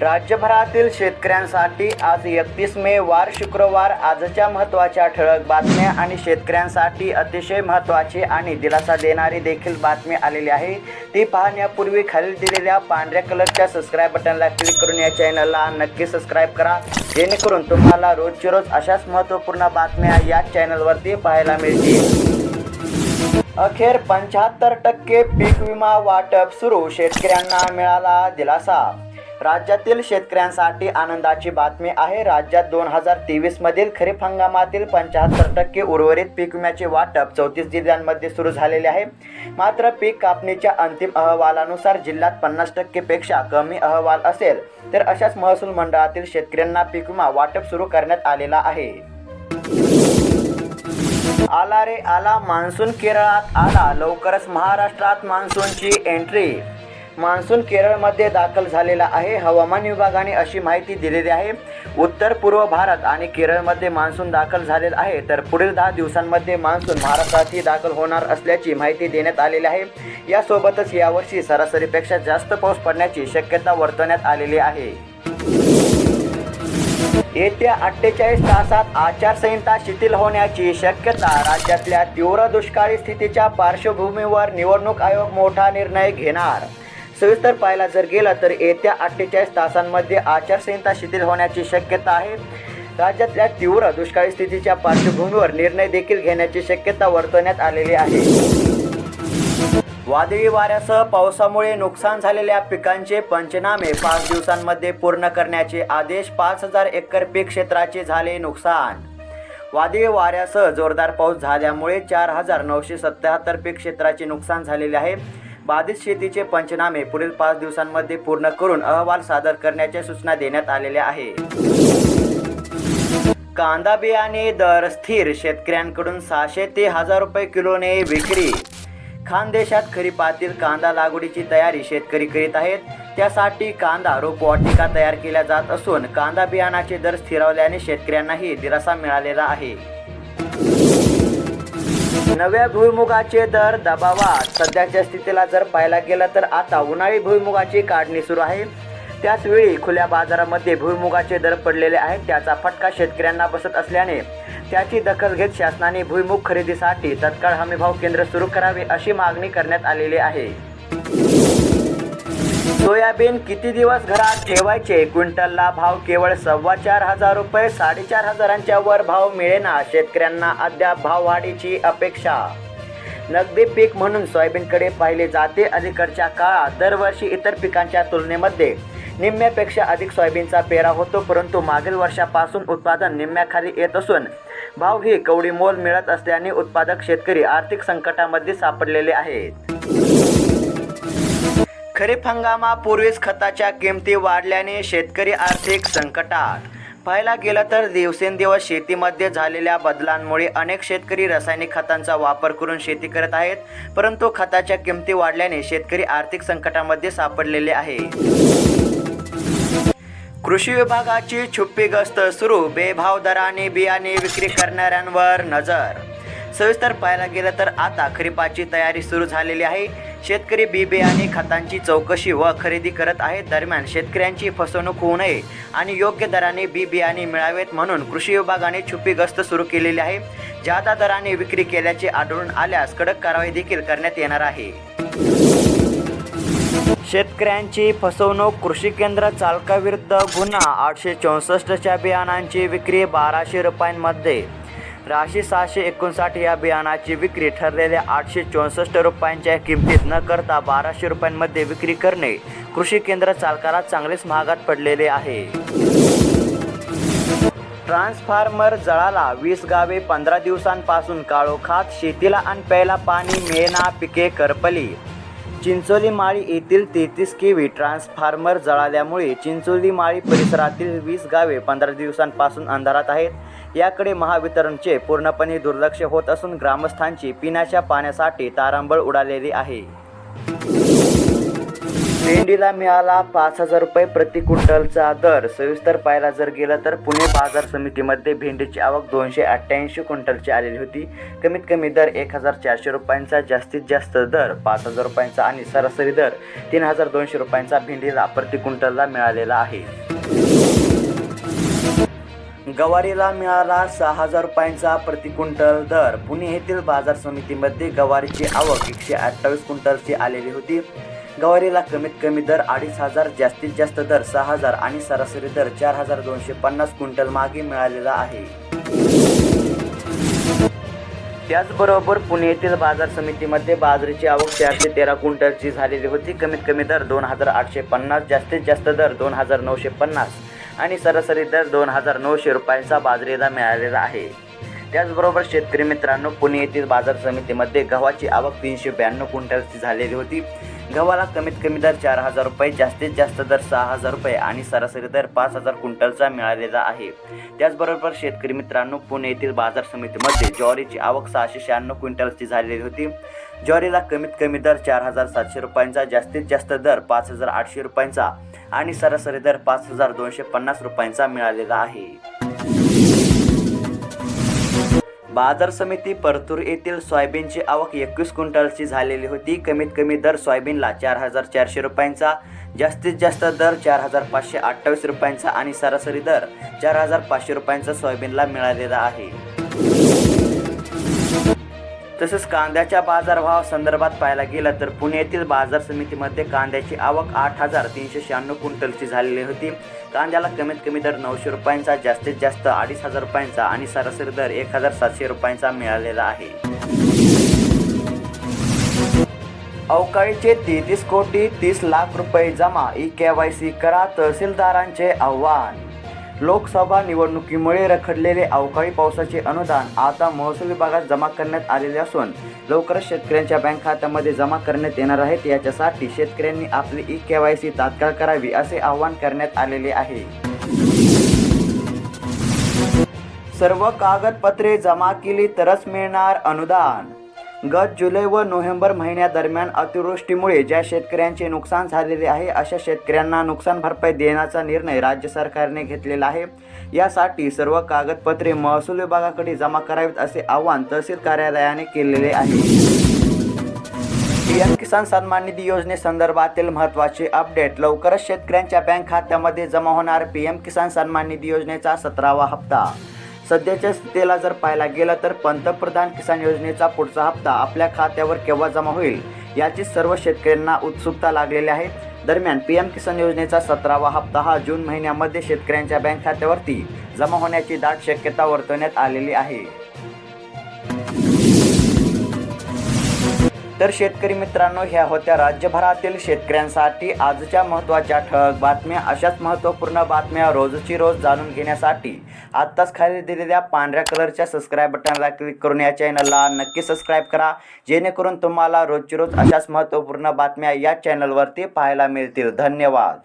राज्यभरातील शेतकऱ्यांसाठी आज एकतीस मे वार शुक्रवार आजच्या महत्त्वाच्या ठळक बातम्या आणि शेतकऱ्यांसाठी अतिशय महत्त्वाची आणि दिलासा देणारी देखील बातमी आलेली आहे. ती पाहण्यापूर्वी खाली दिलेल्या पांढऱ्या कलरच्या सबस्क्राईब बटनला क्लिक करून या चॅनलला नक्की सबस्क्राईब करा. जेणेकरून तुम्हाला रोजची रोज अशाच महत्त्वपूर्ण बातम्या या चॅनलवरती पाहायला मिळतील. अखेर पंच्याहत्तर टक्के पीक विमा वाटप सुरू. शेतकऱ्यांना मिळाला दिलासा. राज्यातील शेतकऱ्यांसाठी आनंदाची बातमी आहे. राज्यात दोन हजार तेवीस मधील खरीप हंगामातील पंच्याहत्तर टक्के उर्वरित पीक विम्याचे वाटप चौतीस जिल्ह्यांमध्ये सुरू झालेले आहे. मात्र पीक कापणीच्या अंतिम अहवालानुसार जिल्ह्यात पन्नास टक्केपेक्षा कमी अहवाल असेल तर अशाच महसूल मंडळातील शेतकऱ्यांना पीक विमा वाटप सुरू करण्यात आलेला आहे. आला रे आला मान्सून केरळात आला. लवकरच महाराष्ट्रात मान्सूनची एंट्री मान्सून केरळमध्ये दाखल झालेला आहे. हवामान विभागाने अशी माहिती दिलेली आहे. उत्तर पूर्व भारत आणि केरळमध्ये मान्सून दाखल झालेला आहे. तर पुढील दहा दिवसांमध्ये मान्सून महाराष्ट्रातही दाखल होणार असल्याची माहिती देण्यात आलेली आहे. यासोबतच यावर्षी सरासरीपेक्षा जास्त पाऊस पडण्याची शक्यता वर्तवण्यात आलेली आहे. येत्या अठ्ठेचाळीस तासात आचारसंहिता शिथिल होण्याची शक्यता राज्यातल्या तीव्र दुष्काळी स्थितीच्या पार्श्वभूमीवर निवडणूक आयोग मोठा निर्णय घेणार. सविस्तर पाहायला जर गेलं तर येत्या अठ्ठेचाळीस तासांमध्ये आचारसंहिता शिथिल होण्याची शक्यता आहे. राज्यातल्या तीव्र दुष्काळी स्थितीच्या पार्श्वभूमीवर निर्णय देखील घेण्याची शक्यता वर्तवण्यात आलेली आहे. वादळी वाऱ्यासह पावसामुळे नुकसान झालेल्या पिकांचे पंचनामे पाच दिवसांमध्ये पूर्ण करण्याचे आदेश पाच हजार एकर पीक क्षेत्राचे झाले नुकसान. वादळी वाऱ्यासह जोरदार पाऊस झाल्यामुळे चार हजार नऊशे सत्याहत्तर पीक क्षेत्राचे नुकसान झालेले आहे. बाधित शेतीचे पंचनामे पुढील पाच दिवसांमध्ये पूर्ण करून अहवाल सादर करण्याच्या सूचना देण्यात आलेल्या आहे. कांदा बियाणे दर स्थिर शेतकऱ्यांकडून सहाशे ते हजार रुपये किलोने विक्री. खानदेशात खरीपातील कांदा लागवडीची तयारी शेतकरी करीत आहेत. त्यासाठी कांदा रोपवाटिका तयार केल्या जात असून कांदा बियाणाचे दर स्थिरावल्याने शेतकऱ्यांनाही दिलासा मिळालेला आहे. नव्या भुईमुगाचे दर दबावात. सध्याच्या स्थितीला जर पाहायला गेलं तर आता उन्हाळी भुईमुगाची काढणी सुरू आहे. त्याचवेळी खुल्या बाजारामध्ये भुईमुगाचे दर पडलेले आहेत. त्याचा फटका शेतकऱ्यांना बसत असल्याने त्याची दखल घेत शासनाने भुईमुग खरेदीसाठी तत्काळ हमीभाव केंद्र सुरू करावे अशी मागणी करण्यात आलेली आहे. सोयाबीन किती दिवस घरात ठेवायचे? क्विंटलला भाव केवळ सव्वा चार हजार रुपये साडेचार हजारांच्या वर भाव मिळेना शेतकऱ्यांना अद्याप भाववाढीची अपेक्षा. नगदी पीक म्हणून सोयाबीनकडे पाहिले जाते अलीकडच्या काळात. दरवर्षी इतर पिकांच्या तुलनेमध्ये निम्म्यापेक्षा अधिक सोयाबीनचा पेरा होतो परंतु मागील वर्षापासून उत्पादन निम्म्याखाली येत असून भाव ही कवडी मोल मिळत असल्याने उत्पादक शेतकरी आर्थिक संकटामध्ये सापडलेले आहेत. खरीप हंगामापूर्वीच खताच्या किमती वाढल्याने शेतकरी आर्थिक संकटात. पाहायला गेलं तर दिवसेंदिवस शेतीमध्ये झालेल्या बदलांमुळे अनेक शेतकरी रासायनिक खतांचा वापर करून शेती करत आहेत परंतु खताच्या किमती वाढल्याने शेतकरी आर्थिक संकटामध्ये सापडलेले आहे. कृषी विभागाची छुप्पी गस्त सुरू बेभाव दराने बियाणे विक्री करणाऱ्यांवर नजर सविस्तर पाहायला गेलं तर आता खरीपाची तयारी सुरू झालेली आहे. शेतकरी बी बियाणे खतांची चौकशी व खरेदी करत आहेत. दरम्यान शेतकऱ्यांची फसवणूक होऊ नये आणि योग्य दराने बी बियाणे मिळावेत म्हणून कृषी विभागाने छुपी गस्त सुरू केलेली आहे. जादा दराने विक्री केल्याचे आढळून आल्यास कडक कारवाई देखील करण्यात येणार आहे. शेतकऱ्यांची फसवणूक कृषी केंद्र चालकाविरुद्ध गुन्हा आठशे चौसष्टच्या बियाणांची विक्री बाराशे रुपयांमध्ये. राशी सहाशे एकोणसाठ या बियाणाची विक्री ठरलेल्या आठशे चौसष्ट रुपयांच्या किमतीत न करता बाराशे रुपयांमध्ये विक्री करणे कृषी केंद्र चालकाला चांगलेच महागात पडलेले आहे. ट्रान्सफार्मर जळाला वीस गावे पंधरा दिवसांपासून काळोखात शेतीला आणि प्यायला पाणी मेना पिके करपली. चिंचोली माळी येथील तेहतीस केवी ट्रान्सफार्मर जळाल्यामुळे चिंचोली माळी परिसरातील वीस गावे पंधरा दिवसांपासून अंधारात आहेत. याकडे महावितरणचे पूर्णपणे दुर्लक्ष होत असून ग्रामस्थांची पिण्याच्या पाण्यासाठी तारांबळ उडालेली आहे. भेंडीला मिळाला पाच हजार रुपये प्रति क्विंटलचा दर. सविस्तर पाहायला जर गेलं तर पुणे बाजार समितीमध्ये भेंडीची आवक दोनशे अठ्ठ्याऐंशी क्विंटलची आलेली होती. कमीत कमी दर एक हजार चारशे रुपयांचा जास्तीत जास्त दर पाच हजार रुपयांचा आणि सरासरी दर तीन हजार दोनशे रुपयांचा भेंडीला प्रति क्विंटलला मिळालेला आहे. गवारीला मिळाला सहा हजार रुपयांचा प्रति क्विंटल दर. पुणे येथील बाजार समितीमध्ये गवारीची आवक एकशे अठ्ठावीस क्विंटलची आलेली होती. गवारीला कमीत कमी दर अडीच हजार जास्तीत जास्त दर सहा हजार आणि सरासरी दर चार हजार दोनशे पन्नास क्विंटल मागे मिळालेला आहे. त्याचबरोबर पुणे येथील बाजार समितीमध्ये बाजरीची आवक चारशे तेरा क्विंटलची झालेली होती. कमीत कमी दर दोन हजार आठशे पन्नास जास्तीत जास्त दर दोन हजार नऊशे पन्नास. आणि सरासरी दर दोन हजार नऊशे रुपयांचा बाजरीला मिळालेला आहे. त्याचबरोबर शेतकरी मित्रांनो पुणे येथील बाजार समितीमध्ये गव्हाची आवक तीनशे ब्याण्णव क्विंटलची झालेली होती. गव्हाला कमीत कमी दर चार हजार रुपये जास्तीत जास्त दर सहा हजार रुपये आणि सरासरी दर पाच हजार क्विंटलचा मिळालेला आहे. त्याचबरोबर शेतकरी मित्रांनो पुणे येथील बाजार समितीमध्ये ज्वारीची आवक सहाशे शहाण्णव क्विंटलची झालेली होती. ज्वारीला कमीत कमी दर चार हजार सातशे रुपयांचा जास्तीत जास्त दर पाच हजार आठशे रुपयांचा. आणि सरासरी दर पाच हजार दोनशे पन्नास रुपयांचा मिळालेला आहे. बाजार समिती परतूर येथील सोयाबीनची आवक एकवीस क्विंटलची झालेली होती. कमीत कमी दर सोयाबीनला चार हजार चारशे रुपयांचा जास्तीत जास्त दर चार हजार पाचशे अठ्ठावीस रुपयांचा आणि सरासरी दर चार हजार पाचशे रुपयांचा सोयाबीनला मिळालेला आहे. तसेच कांद्याच्या बाजारभाव संदर्भात पाहायला गेलं तर पुणे येथील बाजार समितीमध्ये कांद्याची आवक आठ हजार तीनशे शहाण्णव क्विंटलची झालेली होती. कांद्याला कमीत कमी दर नऊशे रुपयांचा जास्तीत जास्त अडीच हजार रुपयांचा आणि सरासरी दर एक हजार सातशे रुपयांचा मिळालेला आहे. अवकाळीचे तेहतीस कोटी तीस लाख रुपये जमा ई के वाय सी करा तहसीलदारांचे आव्हान. लोकसभा निवडणुकीमुळे रखडलेले अवकाळी पावसाचे अनुदान आता महसूल विभागात जमा करण्यात आलेले असून लवकरच शेतकऱ्यांच्या बँक खात्यामध्ये जमा करण्यात येणार आहेत. याच्यासाठी शेतकऱ्यांनी आपली ई के वाय सी तात्काळ करावी असे आवाहन करण्यात आलेले आहे. सर्व कागदपत्रे जमा केली तरच मिळणार अनुदान. गत जुलै व नोव्हेंबर महिन्यादरम्यान अतिवृष्टीमुळे ज्या शेतकऱ्यांचे नुकसान झालेले आहे अशा शेतकऱ्यांना नुकसान भरपाई देण्याचा निर्णय राज्य सरकारने घेतलेला आहे. यासाठी सर्व कागदपत्रे महसूल विभागाकडे जमा करावीत असे आवाहन तहसील कार्यालयाने केलेले आहे. पीएम किसान सन्मान निधी योजनेसंदर्भातील महत्त्वाचे अपडेट लवकरच शेतकऱ्यांच्या बँक खात्यामध्ये जमा होणार. पीएम किसान सन्मान निधी योजनेचा सतरावा हप्ता सध्याच्या स्थितीला जर पाहायला गेला तर पंतप्रधान किसान योजनेचा पुढचा हप्ता आपल्या खात्यावर केव्हा जमा होईल याची सर्व शेतकऱ्यांना उत्सुकता लागलेली आहे. दरम्यान पी एम किसान योजनेचा सतरावा हप्ता हा जून महिन्यामध्ये शेतकऱ्यांच्या बँक खात्यावरती जमा होण्याची दाट शक्यता वर्तवण्यात आलेली आहे. तर शेतकरी मित्रांनो ह्या होत्या राज्यभरातील शेतकऱ्यांसाठी आजच्या महत्त्वाच्या ठळक बातम्या. अशाच महत्त्वपूर्ण बातम्या रोजची रोज जाणून घेण्यासाठी आत्ताच खाली दिलेल्या पांढऱ्या कलरच्या सबस्क्राईब बटनला क्लिक करून या चॅनलला नक्की सबस्क्राईब करा. जेणेकरून तुम्हाला रोजची रोज अशाच महत्त्वपूर्ण बातम्या या चॅनलवरती पाहायला मिळतील. धन्यवाद.